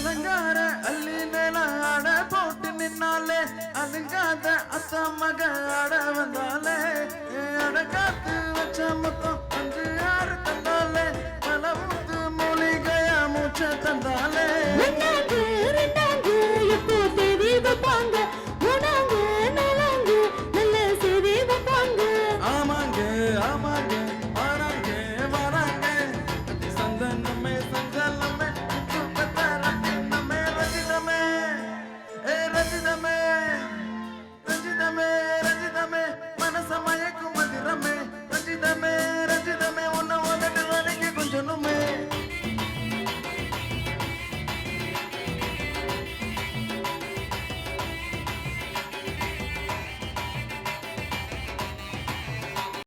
அலங்கார அள்ளி மேலாட போட்டு நின்னாலே அதுங்காத அத்தா மக ஆட வந்தாலே. அட காத்து வச்ச மொத்தம் அஞ்சு ஆறு தந்தாலே. பல முத்து மூலிகையா மூச்சை தந்தாலே.